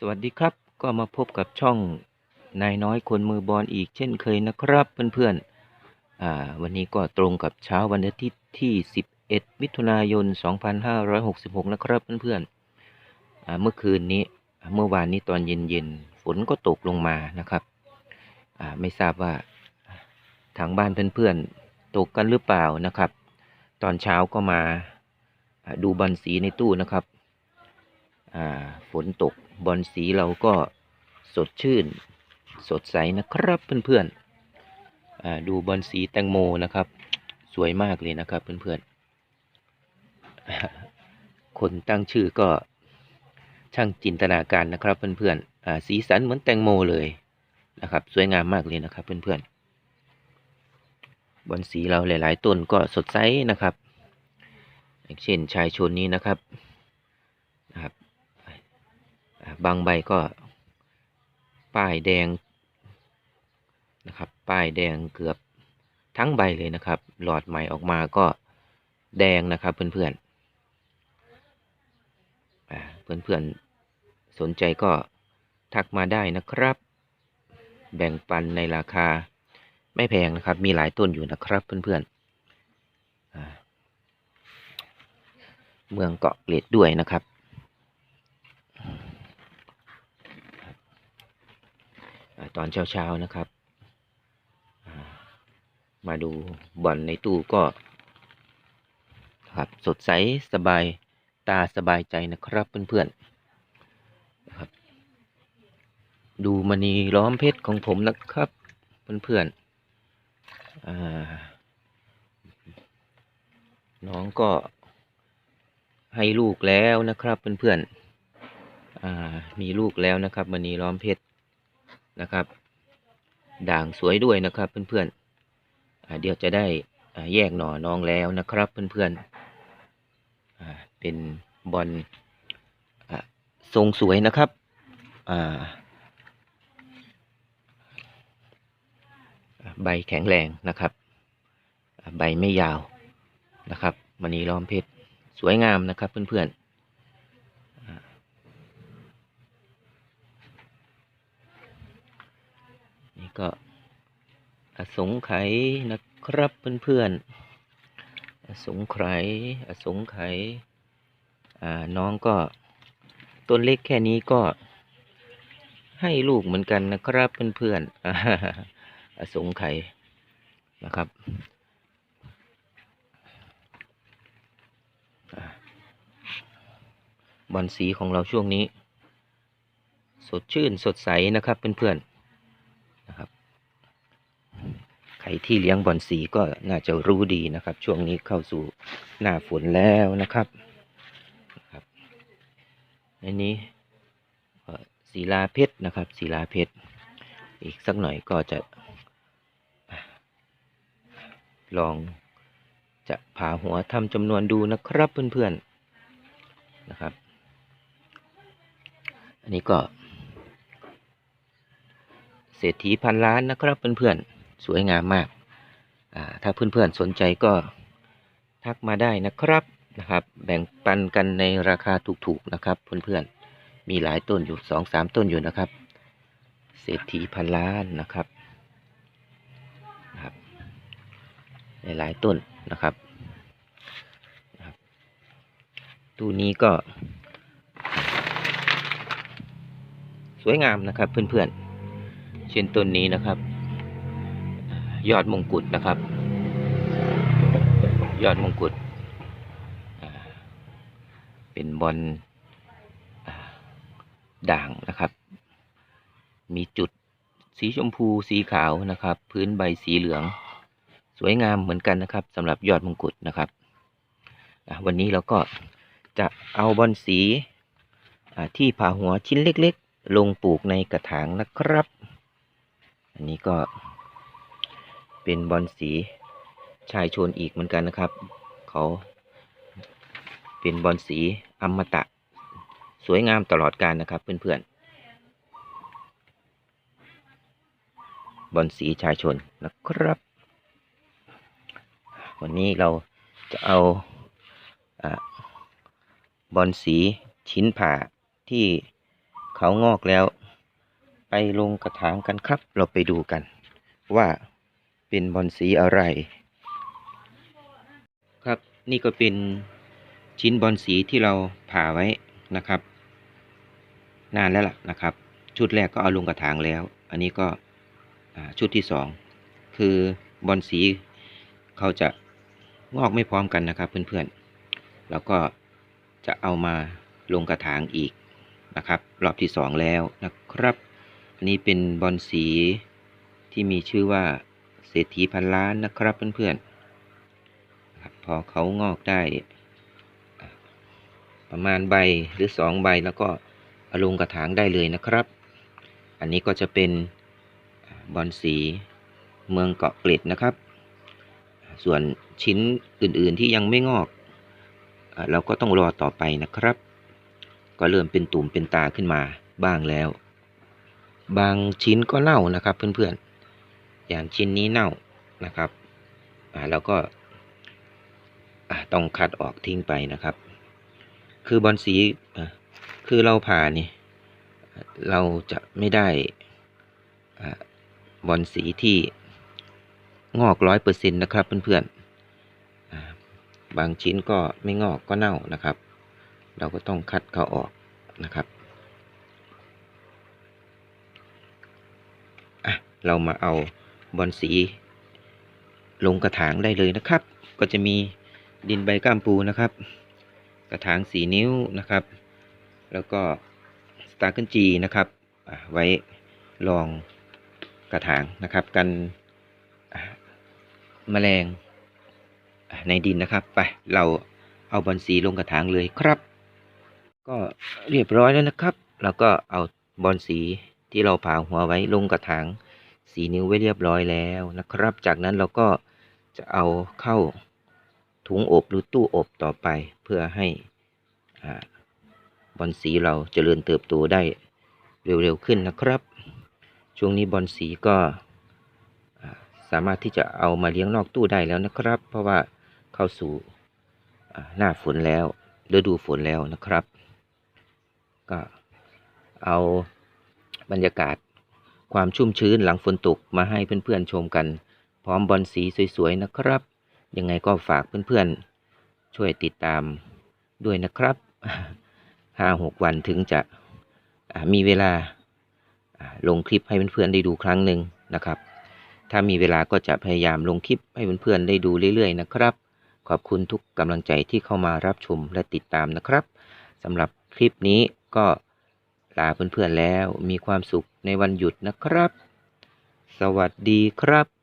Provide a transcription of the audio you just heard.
สวัสดีครับก็มาพบกับช่องนายน้อยคนมือบอลอีกเช่นเคยนะครับเพื่อนๆอ่าวันนี้ก็ตรงกับเช้าวันอาทิตย์ที่ 11 มิถุนายน 2566 นะครับเพื่อนๆอ่าเมื่อคืนนี้เมื่อวานนี้ตอนเย็นๆฝนก็ตกลงมานะครับอ่าไม่ทราบว่าทางบ้านเพื่อนๆตกกันหรือเปล่านะครับ ตอนเช้าก็มาอ่าดูบอลสีในตู้นะครับอ่าฝนตก บอลสีเราก็สดชื่น สดใสนะครับเพื่อนๆดูบอลสีแตงโมนะครับ สวยมากเลยนะครับเพื่อนๆ คนตั้งชื่อก็ช่างจินตนาการนะครับเพื่อนๆสีสันเหมือนแตงโมเลยนะครับ สวยงามมากเลยนะครับเพื่อนๆบอลสีเราหลาย ๆ ต้นก็สดใสนะครับอย่างเช่นชายชนนี้นะครับ บางใบก็ป้ายแดงนะครับ ป้ายแดงเกือบทั้งใบเลยนะครับ หลอดใหม่ออกมาก็แดงนะครับเพื่อนๆอ่าเพื่อนๆสนใจก็ทักมาได้นะครับ แบ่งปันในราคาไม่แพงนะครับ มีหลายต้นอยู่นะครับเพื่อนๆอ่าเมืองเกาะเกร็ดด้วยนะครับ อ่า ตอนเช้าๆนะครับ มาดูบอลในตู้ก็ ครับสดใสสบายตาสบายใจนะครับเพื่อนๆนะครับ ดูมณีล้อมเพชรของผมนะครับเพื่อนๆน้องก็ให้ลูกแล้วนะครับเพื่อนๆมีลูกแล้วนะครับมณีล้อมเพชร นะครับ ด่างสวยด้วยนะครับเพื่อนๆเดี๋ยวจะได้แยกหน่อน้องแล้วนะครับเพื่อนๆเป็นบอลทรงสวยนะครับใบแข็งแรงนะครับ ใบไม่ยาวนะครับมณีล้อมเพชรสวยงามนะครับเพื่อนๆ นี่ ก็อสงไขยนะครับเพื่อนๆอสงไขยอสงไขยอ่าน้องก็ต้นเล็กแค่นี้ก็ให้ลูกเหมือนกันนะครับเพื่อนๆอ่าอสงไขยนะครับบอลสีของเราช่วงนี้ สดชื่นสดใสนะครับเพื่อนๆ นะครับใครที่เลี้ยงบอลสีก็น่าจะรู้ดีนะครับ ช่วงนี้เข้าสู่หน้าฝนแล้วนะครับครับอันนี้ศิลาเพชรนะครับศิลาเพชรอีกสักหน่อยก็จะลองจะผ่าหัวทำจำนวนดูนะครับเพื่อนๆนะครับ อันนี้ก็ เศรษฐีพันล้านนะครับเพื่อนๆ สวยงามมากอ่าถ้าเพื่อนๆสนใจก็ทักมาได้นะครับนะครับ แบ่งปันกันในราคาถูกๆนะครับ เพื่อนๆมีหลายต้นอยู่สองสามต้นอยู่นะครับ เศรษฐีพันล้านนะครับนะครับหลายๆต้นนะครับนะครับตู้นี้ก็ สวยงามนะครับเพื่อนๆเช่นต้นนี้นะครับ ยอดมงกุฎนะครับ ยอดมงกุฎเป็นบอลด่างนะครับ มีจุดสีชมพูสีขาวนะครับ พื้นใบสีเหลือง สวยงามเหมือนกันนะครับสำหรับยอดมงกุฎนะครับวันนี้เราก็จะเอาบอลสีที่ผ่าหัวชิ้นเล็ก ๆ ลงปลูกในกระถางนะครับ อันนี้ก็ เป็นบอลสีชายชนอีกเหมือนกันนะครับ เขาเป็นบอลสีอมตะ สวยงามตลอดการนะครับเพื่อนๆ บอลสีชายชนนะครับ วันนี้เราจะเอาอบอลสีชิ้นผ่าที่เขางอกแล้ว ไปลงกระถางกันครับ เราไปดูกันว่า เป็นบอนสีอะไร ครับนี่ก็เป็นชิ้นบอนสีที่เราผ่าไว้นะครับ นานแล้วล่ะนะครับ ชุดแรกก็เอาลงกระถางแล้ว อันนี้ก็ชุดที่สองคือบอนสีเขาจะงอกไม่พร้อมกันนะครับ เพื่อนๆแล้วก็จะเอามาลงกระถางอีกนะครับ รอบที่สองแล้วนะครับ อันนี้เป็นบอนสีที่มีชื่อว่า รษฐีพันล้านนะครับเพื่อนๆพอเขางอกได้ ประมาณใบหรือสองใบแล้วก็เอาลงกระถางได้เลยนะครับ อันนี้ก็จะเป็นบอนสีเมืองเกาะเกร็ดนะครับ ส่วนชิ้นอื่นๆที่ยังไม่งอก เราก็ต้องรอต่อไปนะครับ ก็เริ่มเป็นตุ่มเป็นตาขึ้นมาบ้างแล้ว บางชิ้นก็เน่านะครับเพื่อนๆ อย่างชิ้นนี้เน่านะครับอ่าเราก็อ่าต้องคัดออกทิ้งไปนะครับ คือบอลสีคือเราผ่านี่เราจะไม่ได้อ่าบอลสีที่งอกร้อยเปอร์เซ็นต์นะครับเพื่อนๆอ่าบางชิ้นก็ไม่งอกก็เน่านะครับ เราก็ต้องคัดเขาออกนะครับอะเรามาเอา บอลสีลงกระถางได้เลยนะครับ ก็จะมีดินใบก้ามปูนะครับ กระถางสีนิ้วนะครับ แล้วก็สตาร์เกิลจีนะครับไว้รองกระถางนะครับ กันอะแมลงในดินนะครับ ไปเราเอาบอลสีลงกระถางเลยครับ ก็เรียบร้อยแล้วนะครับเราก็เอาบอลสีที่เราผ่าหัวไว้ลงกระถาง สีนิ้วไว้เรียบร้อยแล้วนะครับ จากนั้นเราก็จะเอาเข้าถุงอบหรือตู้อบต่อไป เพื่อให้บอลสีเราเจริญเติบโตได้เร็วๆขึ้นนะครับ ช่วงนี้บอลสีก็สามารถที่จะเอามาเลี้ยงนอกตู้ได้แล้วนะครับ เพราะว่าเข้าสู่หน้าฝนแล้วฤดูฝนแล้วนะครับ ก็เอาบรรยากาศ ความชุ่มชื้นหลังฝนตกมาให้เพื่อนๆชมกัน พร้อมบอลสีสวยๆนะครับ ยังไงก็ฝากเพื่อนๆ ช่วยติดตามด้วยนะครับห้าหกวันถึงจะมีเวลาลงคลิปให้เพื่อนๆได้ดูครั้งหนึ่งนะครับ ถ้ามีเวลาก็จะพยายามลงคลิปให้เพื่อนๆได้ดูเรื่อยๆนะครับ ขอบคุณทุกกำลังใจที่เข้ามารับชมและติดตามนะครับสำหรับคลิปนี้ก็ ลาเพื่อนๆแล้วมีความสุขในวันหยุดนะครับ สวัสดีครับ